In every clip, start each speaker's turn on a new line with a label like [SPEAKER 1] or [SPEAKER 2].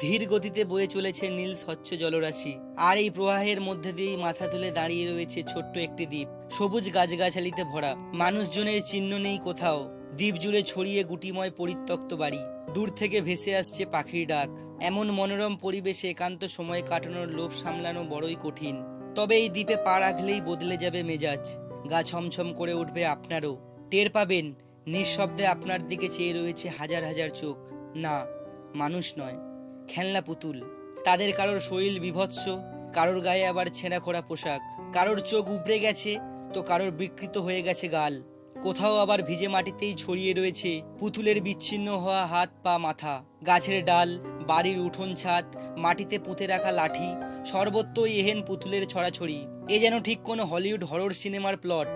[SPEAKER 1] ধীর গতিতে বয়ে চলেছে নীল স্বচ্ছ জলরাশি। আর এই প্রবাহের মধ্যে দিয়েই মাথা তুলে দাঁড়িয়ে রয়েছে ছোট্ট একটি দ্বীপ। সবুজ গাছগাছালিতে ভরা। মানুষজনের চিহ্ন নেই কোথাও। দ্বীপ জুড়ে ছড়িয়ে গুটিময় পরিত্যক্ত বাড়ি। দূর থেকে ভেসে আসছে পাখির ডাক। এমন মনোরম পরিবেশে একান্ত সময় কাটানোর লোভ সামলানো বড়ই কঠিন। তবে এই দ্বীপে পা রাখলেই বদলে যাবে মেজাজ। গা ছমছম করে উঠবে আপনারও। টের পাবেন, নিঃশব্দে আপনার দিকে চেয়ে রয়েছে হাজার হাজার চোখ। না, মানুষ নয়। খেলনা পুতুল। তাদের কারোর শরীর বিভৎস, কারোর গায়ে আবার ছেঁড়া খোড়া পোশাক। কারোর চোখ উবড়ে গেছে, তো কারোর বিকৃত হয়ে গেছে গাল। কোথাও আবার ভিজে মাটিতেই ছড়িয়ে রয়েছে পুতুলের বিচ্ছিন্ন হওয়া হাত, পা, মাথা। গাছের ডাল, বাড়ির উঠোন ছাদ, মাটিতে পুঁতে রাখা লাঠি, সর্বত্রই এহেন পুতুলের ছড়াছড়ি। এ যেন ঠিক কোনো হলিউড হরর সিনেমার প্লট।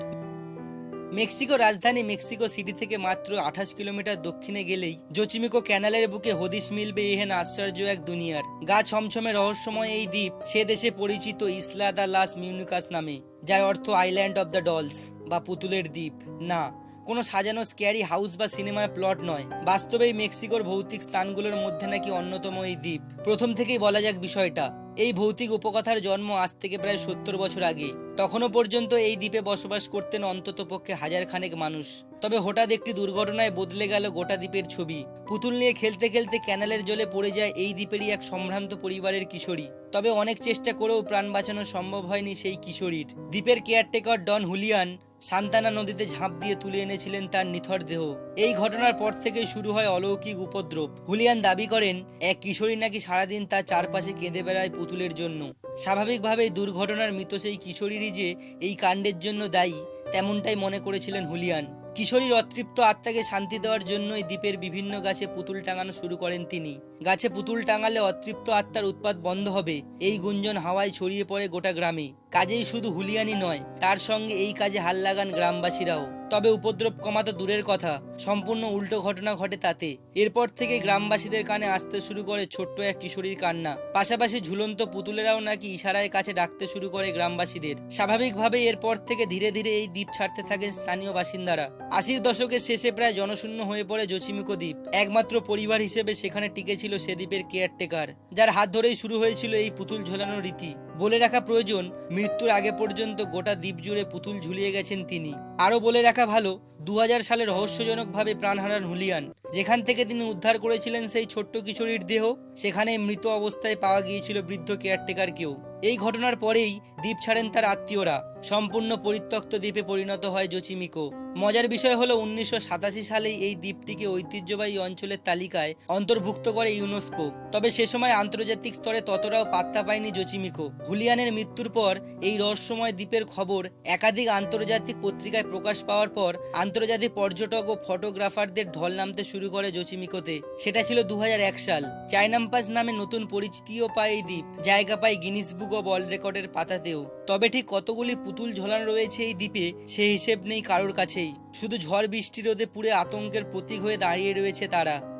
[SPEAKER 1] মেক্সিকো রাজধানী মেক্সিকো সিটি থেকে মাত্র আঠাশ কিলোমিটার দক্ষিণে গেলেই জোচিমিকো ক্যানালের বুকে হদিশ মিলবে এহেন আশ্চর্য এক দুনিয়ার। গা ছমছমে রহস্যময় এই দ্বীপ সে দেশে পরিচিত ইসলা দা লাস মিউনিকাস নামে, যার অর্থ আইল্যান্ড অব দ্য ডলস বা পুতুলের দ্বীপ। না, কোনো সাজানো স্ক্যারি হাউস বা সিনেমার প্লট নয়। বাস্তবেই মেক্সিকোর ভৌতিক স্থানগুলোর মধ্যে নাকি অন্যতম এই দ্বীপ। প্রথম থেকেই বলা যাক বিষয়টা। এই ভৌতিক উপকথার জন্ম আজ থেকে প্রায় সত্তর বছর আগে। তখনও পর্যন্ত এই দ্বীপে বসবাস করতেন অন্তত পক্ষে হাজার খানেক মানুষ। তবে হঠাৎ একটি দুর্ঘটনায় বদলে গেল গোটা দ্বীপের ছবি। পুতুল নিয়ে খেলতে খেলতে ক্যানালের জলে পড়ে যায় এই দ্বীপেরই এক সম্ভ্রান্ত পরিবারের কিশোরী। তবে অনেক চেষ্টা করেও প্রাণ বাঁচানো সম্ভব হয়নি সেই কিশোরীর। দ্বীপের কেয়ারটেকার ডন হুলিয়ান সান্তানা নদীতে ঝাঁপ দিয়ে তুলে এনেছিলেন তার নিথর দেহ। এই ঘটনার পর থেকেই শুরু হয় অলৌকিক উপদ্রব। হুলিয়ান দাবি করেন, এক কিশোরী নাকি সারাদিন তার চারপাশে কেঁদে বেড়ায় পুতুলের জন্য। স্বাভাবিকভাবেই দুর্ঘটনার মৃত সেই কিশোরীরই যে এই কাণ্ডের জন্য দায়ী, তেমনটাই মনে করেছিলেন হুলিয়ান। কিশোরীর অতৃপ্ত আত্মাকে শান্তি দেওয়ার জন্যই দ্বীপের বিভিন্ন গাছে পুতুল টাঙানো শুরু করেন তিনি। গাছে পুতুল টাঙালে অতৃপ্ত আত্মার উৎপাত বন্ধ হবে, এই গুঞ্জন হাওয়ায় ছড়িয়ে পড়ে গোটা গ্রামে। কাজেই শুধু হুলিয়ানি নয়, তার সঙ্গে এই কাজে হাল লাগান গ্রামবাসীরাও। তবে উপদ্রব কমাতো দূরের কথা, সম্পূর্ণ উল্টো ঘটনা ঘটে তাতে। এরপর থেকে গ্রামবাসীদের কানে আসতে শুরু করে ছোট্ট এক কিশোরীর কান্না। পাশাপাশি ঝুলন্ত পুতুলেরাও নাকি ইশারায় কাছে ডাকতে শুরু করে গ্রামবাসীদের। স্বাভাবিকভাবে এরপর থেকে ধীরে ধীরে এই দ্বীপ ছাড়তে থাকেন স্থানীয় বাসিন্দারা। আশির দশকের শেষে প্রায় জনশূন্য হয়ে পড়ে জোচিমিকো দ্বীপ। একমাত্র পরিবার হিসেবে সেখানে টিকেছিল সে দ্বীপের কেয়ারটেকার, যার হাত ধরেই শুরু হয়েছিল এই পুতুল ঝোলানোর রীতি। বলে রাখা প্রয়োজন, মৃত্যুর আগে পর্যন্ত গোটা দ্বীপ জুড়ে পুতুল ঝুলিয়ে গেছেন তিনি। আরও বলে রাখা ভালো দু সালে রহস্যজনকভাবে প্রাণ হারান হুলিয়ান। যেখান থেকে তিনি উদ্ধার করেছিলেন সেই ছোট্ট কিশোরীর দেহ, সেখানে মৃত অবস্থায় পাওয়া গিয়েছিল বৃদ্ধ কেয়ারটেকারকেও এই ঘটনার পরেই দ্বীপ ছাড়েন তার আত্মীয়রা। সম্পূর্ণ পরিত্যক্ত দ্বীপে পরিণত হয় জোচিমিকো। মজার বিষয় হলো, উনিশশো সাতাশি সালেই এই দ্বীপটিকে ঐতিহ্যবাহী অঞ্চলের তালিকায় অন্তর্ভুক্ত করে ইউনেস্কো। তবে সে সময় আন্তর্জাতিক স্তরে ততটাও পাত্তা পায়নি জচিমিকো। হুলিয়ানের মৃত্যুর পর এই রহস্যময় দ্বীপের খবর একাধিক আন্তর্জাতিক পত্রিকায় প্রকাশ পাওয়ার পর আন্তর্জাতিক পর্যটক ও ফটোগ্রাফারদের ঢল নামতে শুরু করে জোচিমিকোতে সেটা ছিল দু হাজার এক সাল। চাইনাম্পাস নামে নতুন পরিচিতিও পায় এই দ্বীপ। জায়গা পায় গিনিস বুক অব ওয়ার্ল্ড রেকর্ডের পাতাতেও। তবে ঠিক কতগুলি পুতুল ঝোলানো রয়েছে এই দ্বীপে, সে হিসেব নেই কারোর কাছেই। শুধু ঝড় বৃষ্টি রোদে পুড়ে আতঙ্কের প্রতীক হয়ে দাঁড়িয়ে রয়েছে তারা।